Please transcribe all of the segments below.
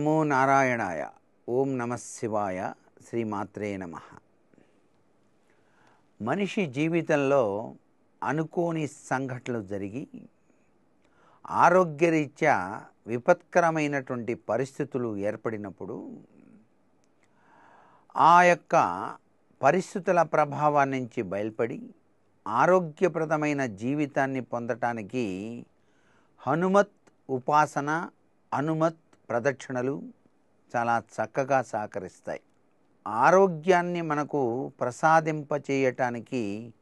శ్రీమన్నారాయణాయ ఓం నమ శివాయ శ్రీమాత్రే నమ మనిషి జీవితంలో అనుకోని సంఘటనలు జరిగి ఆరోగ్యరీత్యా విపత్కరమైనటువంటి పరిస్థితులు ఏర్పడినప్పుడు ఆ యొక్క పరిస్థితుల ప్రభావం నుంచి బయలుపడి ఆరోగ్యప్రదమైన జీవితాన్ని పొందటానికి హనుమత్ ఉపాసన హనుమత్ ప్రదక్షిణలు చాలా చక్కగా సహకరిస్తాయి. ఆరోగ్యాన్ని మనకు ప్రసాదింపచేయటానికి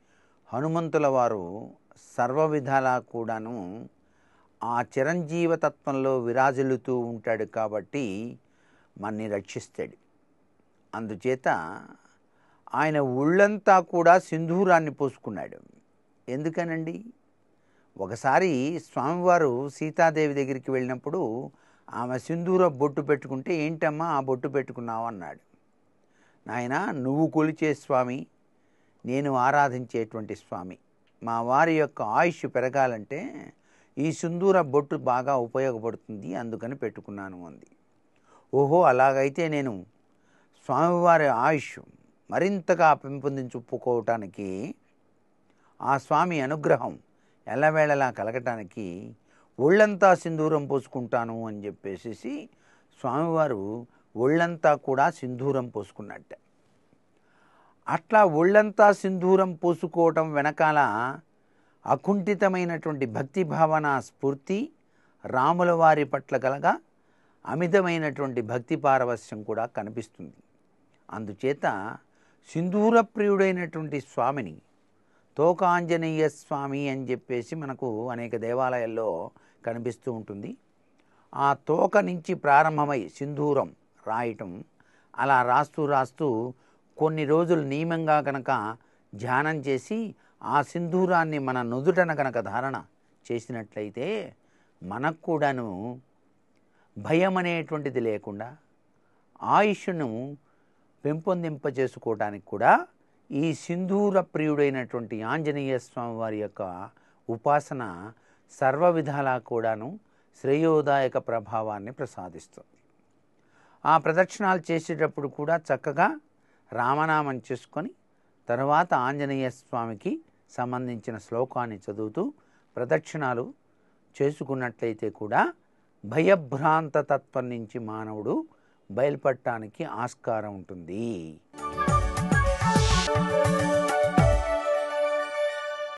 హనుమంతుల వారు సర్వ విధాలా కూడాను ఆ చిరంజీవ తత్వంలో విరాజిల్లుతూ ఉంటాడు కాబట్టి మన్ని రక్షిస్తాడు. అందుచేత ఆయన ఒళ్ళంతా కూడా సింధూరాన్ని పోసుకున్నాడు. ఎందుకనండి? ఒకసారి స్వామివారు సీతాదేవి దగ్గరికి వెళ్ళినప్పుడు ఆమె సింధూర బొట్టు పెట్టుకుంటే ఏంటమ్మా ఆ బొట్టు పెట్టుకున్నావు? అన్నాడు. నాయన నువ్వు కొలిచే స్వామి నేను ఆరాధించేటువంటి స్వామి. మా వారి యొక్క ఆయుష్ పెరగాలంటే ఈ సింధూర బొట్టు బాగా ఉపయోగపడుతుంది అందుకని పెట్టుకున్నాను అంది. ఓహో అలాగైతే నేను స్వామివారి ఆయుష్ మరింతగా పెంపొందించుకోవటానికి ఆ స్వామి అనుగ్రహం ఎల్లవేళలా కలగటానికి ఒళ్ళంతా సింధూరం పోసుకుంటాను అని చెప్పేసి స్వామివారు ఒళ్ళంతా కూడా సింధూరం పోసుకున్నట్ట. అట్లా ఒళ్ళంతా సింధూరం పోసుకోవటం వెనకాల అకుంఠితమైనటువంటి భక్తి భావన స్ఫూర్తి రాముల వారి పట్ల కలగా అమితమైనటువంటి భక్తి పారవస్యం కూడా కనిపిస్తుంది. అందుచేత సింధూర ప్రియుడైనటువంటి స్వామిని తోకాంజనేయ స్వామి అని చెప్పేసి మనకు అనేక దేవాలయాల్లో కనిపిస్తూ ఉంటుంది. ఆ తోక నుంచి ప్రారంభమై సింధూరం రాయటం అలా రాస్తూ రాస్తూ కొన్ని రోజులు నియమంగా కనుక ధ్యానం చేసి ఆ సింధూరాన్ని మన నుదుటన కనుక ధారణ చేసినట్లయితే మనకు కూడాను భయం అనేటువంటిది లేకుండా ఆయుష్ను పెంపొందింపజేసుకోవడానికి కూడా ఈ సింధూర ప్రియుడైనటువంటి ఆంజనేయ స్వామి వారి యొక్క ఉపాసన సర్వ విధాలా కూడాను శ్రేయోదాయక ప్రభావాన్ని ప్రసాదిస్తుంది. ఆ ప్రదక్షిణాలు చేసేటప్పుడు కూడా చక్కగా రామనామం చేసుకొని తర్వాత ఆంజనేయ స్వామికి సంబంధించిన శ్లోకాన్ని చదువుతూ ప్రదక్షిణాలు చేసుకున్నట్లయితే కూడా భయభ్రాంత తత్వం నుంచి మానవుడు బయలుపడటానికి ఆస్కారం ఉంటుంది. Thank you.